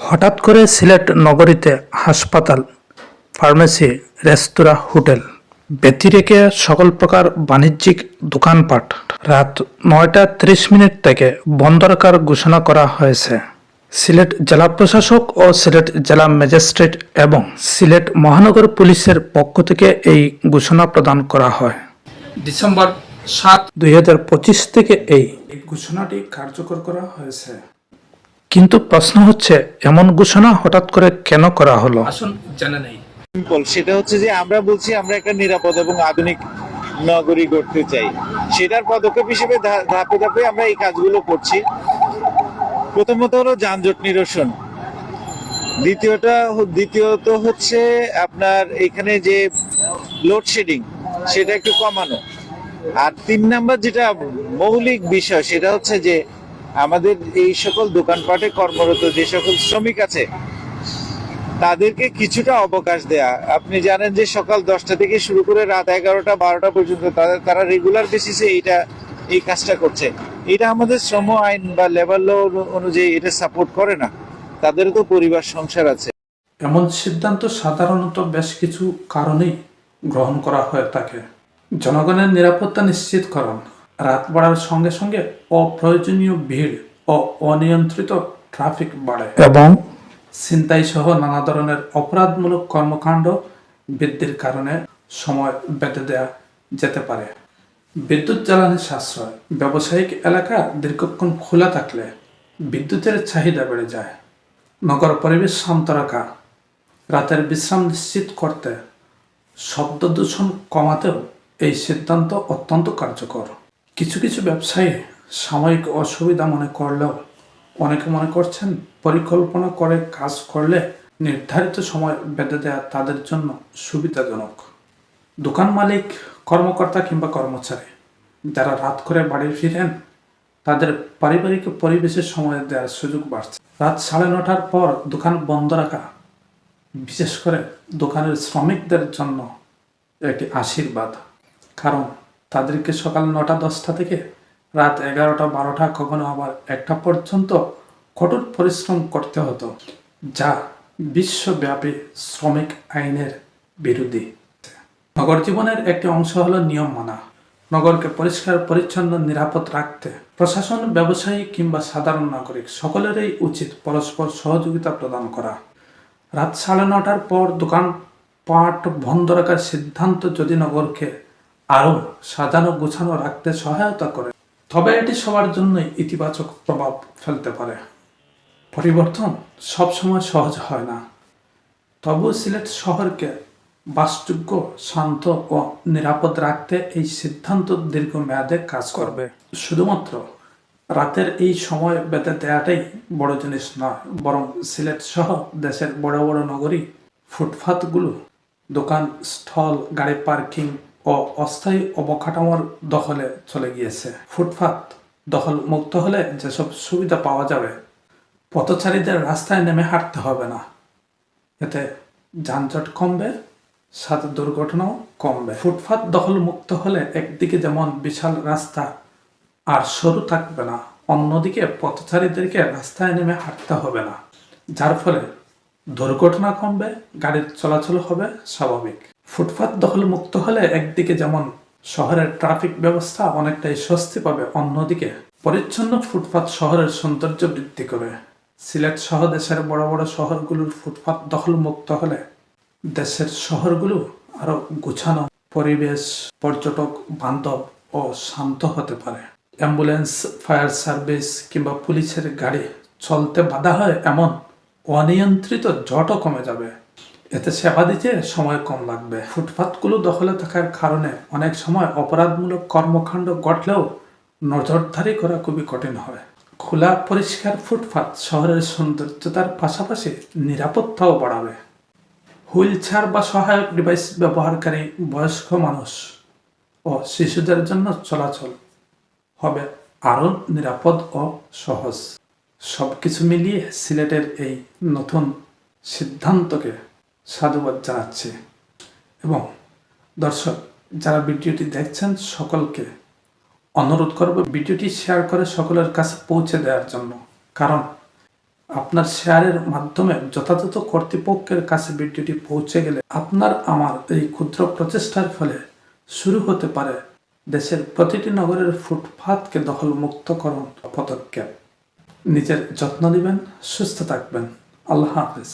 হঠাৎ করে সিলেট নগরীতে হাসপাতাল, ফার্মেসি, রেস্তোরাঁ, হোটেল ব্যতি রেখে সকল প্রকার বাণিজ্যিক দোকানপাট। রাত নয়টা ত্রিশ মিনিট থেকে বন্ধ রাখার ঘোষণা করা হয়েছে। সিলেট জেলা প্রশাসক ও সিলেট জেলা ম্যাজিস্ট্রেট এবং সিলেট মহানগর পুলিশের পক্ষ থেকে এই ঘোষণা প্রদান করা হয়। ডিসেম্বর সাত দুই থেকে এই ঘোষণাটি কার্যকর করা হয়েছে। কিন্তু প্রশ্ন হচ্ছে এমন ঘোষণা হঠাৎ করে কেন করা হলো? আসুন জেনে নেই। সেটা হচ্ছে যে আমরা বলছি আমরা একটা নিরাপদ এবং আধুনিক নগরী গড়তে চাই। সেটার পদক্ষেপ হিসেবে ধাপে ধাপে আমরা এই কাজগুলো করছি। প্রথমত হলো যানজট নিরসন। দ্বিতীয়টা দ্বিতীয়ত হচ্ছে আপনার এখানে যে লোডশেডিং সেটা একটু কমানো। আর তিন নাম্বার যেটা মৌলিক বিষয় সেটা হচ্ছে যে আমাদের এই সকল দোকানপাটে কর্মরত যে সকল শ্রমিক আছে, তাদেরকে কিছুটা অবকাশ দেয়া। আপনি জানেন যে সকাল দশটা থেকে শুরু করে রাত এগারোটা, বারোটা পর্যন্ত তাদের, তারা রেগুলার বেসিসে এইটা, এই কাজটা করছে। এটা আমাদের শ্রম আইন বা লেবার ল অনুযায়ী এটা সাপোর্ট করে না। তাদের তো পরিবার, সংসার আছে। এমন সিদ্ধান্ত সাধারণত বেশ কিছু কারণেই গ্রহণ করা হয়ে থাকে জনগণের নিরাপত্তা নিশ্চিতকরণ। রাত বাড়ার সঙ্গে সঙ্গে অপ্রয়োজনীয় ভিড় ও অনিয়ন্ত্রিত ট্রাফিক বাড়ে। এবং ছিনতাই সহ নানা ধরনের অপরাধমূলক কর্মকাণ্ড বৃদ্ধির কারণে সময় বেঁধে দেয়া যেতে পারে। বিদ্যুৎ জ্বালানি সাশ্রয় ব্যবসায়িক এলাকা দীর্ঘক্ষণ খোলা থাকলে বিদ্যুতের চাহিদা বেড়ে যায়। নগর পরিবেশ শান্ত রাখা রাতের বিশ্রাম নিশ্চিত করতে শব্দ দূষণ কমাতেও এই সিদ্ধান্ত অত্যন্ত কার্যকর। কিছু কিছু ব্যবসায়ী সাময়িক অসুবিধা মনে করলেও অনেকে মনে করছেন পরিকল্পনা করে কাজ করলে নির্ধারিত সময় বেঁধে দেওয়া তাদের জন্য সুবিধাজনক। দোকান মালিক, কর্মকর্তা কিংবা কর্মচারী যারা রাত করে বাড়ি ফিরেন, তাদের পারিবারিক পরিবেশের সময় দেওয়ার সুযোগ বাড়ছে। রাত সাড়ে নটার পর দোকান বন্ধ রাখা, বিশেষ করে দোকানের শ্রমিকদের জন্য একটি আশীর্বাদ। কারণ তাদেরকে সকাল নটা, দশটা থেকে রাত এগারোটা, বারোটা, কখনো আবার একটা পর্যন্ত কঠোর পরিশ্রম করতে হতো, যা বিশ্বব্যাপী শ্রমিক আইনের বিরোধী নগর জীবনের একটি অংশ হলো নিয়ম মানা। নগরকে পরিষ্কার, পরিচ্ছন্ন, নিরাপদ রাখতে প্রশাসন, ব্যবসায়ী কিংবা সাধারণ নাগরিক সকলেরই উচিত পরস্পর সহযোগিতা প্রদান করা। রাত সাড়ে নটার পর দোকান পাট বন্ধ রাখার সিদ্ধান্ত যদি নগরকে আরও সাজানো গোছানো রাখতে সহায়তা করে। তবে এটি সবার জন্যই ইতিবাচক প্রভাব ফেলতে পারে। পরিবর্তন সবসময় সহজ হয় না। তবুও সিলেট শহরকে বাসযোগ্য, শান্ত ও নিরাপদ রাখতে এই সিদ্ধান্ত দীর্ঘমেয়াদে কাজ করবে। শুধুমাত্র রাতের এই সময় বেঁধে দেওয়াটাই বড় জিনিস নয়, বরং সিলেট সহ দেশের বড় বড় নগরী ফুটপাথগুলো দোকান, স্টল, গাড়ি পার্কিং ও অস্থায়ী অবকাঠামোর দখলে চলে গিয়েছে। ফুটপাথ দখল মুক্ত হলে যেসব সুবিধা পাওয়া যাবে, পথচারীদের রাস্তায় নেমে হাঁটতে হবে না। এতে যানজট কমবে সাথে দুর্ঘটনাও কমবে। ফুটপাত দখল মুক্ত হলে একদিকে যেমন বিশাল রাস্তা, আর সরু থাকবে না, অন্যদিকে পথচারীদেরকে রাস্তায় নেমে হাঁটতে হবে না। যার ফলে দুর্ঘটনা কমবে, গাড়ির চলাচল হবে স্বাভাবিক। ফুটপাত দখল মুক্ত হলে একদিকে যেমন শহরের ট্রাফিক ব্যবস্থা অনেকটাই স্বস্তি পাবে, অন্যদিকে পরিচ্ছন্ন ফুটপাত শহরের সৌন্দর্য বৃদ্ধি করে। সিলেট সহ দেশের বড় বড় শহরগুলোর ফুটপাত দখল মুক্ত হলে দেশের শহরগুলো আরও গুছানো পরিবেশ, পর্যটক, বান্ধব ও শান্ত হতে পারে। অ্যাম্বুলেন্স, ফায়ার সার্ভিস কিংবা পুলিশের গাড়ি চলতে বাধা হয় এমন অনিয়ন্ত্রিত জটও কমে যাবে। এতে সেবা দিতে সময় কম লাগবে। ফুটপাতগুলো দখলে থাকার কারণে অনেক সময় অপরাধমূলক কর্মকাণ্ড ঘটলেও নজরদারি করা খুবই কঠিন হয়। খোলা, পরিষ্কার ফুটপাত শহরের সৌন্দর্যতার পাশাপাশি নিরাপত্তাও বাড়াবে। হুইল চেয়ার বা সহায়ক ডিভাইস ব্যবহারকারী, বয়স্ক মানুষ ও শিশুদের জন্য চলাচল হবে আরও নিরাপদ ও সহজ। সবকিছু মিলিয়ে সিলেটের এই নতুন সিদ্ধান্তকে সাধুবাদ জানাচ্ছি। এবং দর্শক, যারা ভিডিওটি দেখছেন, সকলকে অনুরোধ করব ভিডিওটি শেয়ার করে সকলের কাছে পৌঁছে দেওয়ার জন্য। কারণ আপনার শেয়ারের মাধ্যমে যথাযথ কর্তৃপক্ষের কাছে ভিডিওটি পৌঁছে গেলে আপনার আমার এই ক্ষুদ্র প্রচেষ্টার ফলে শুরু হতে পারে দেশের প্রতিটি নগরের ফুটপাতকে দখলমুক্তকরণ পদক্ষেপ। নিজের যত্ন নেবেন, সুস্থ থাকবেন। আল্লাহ হাফিজ।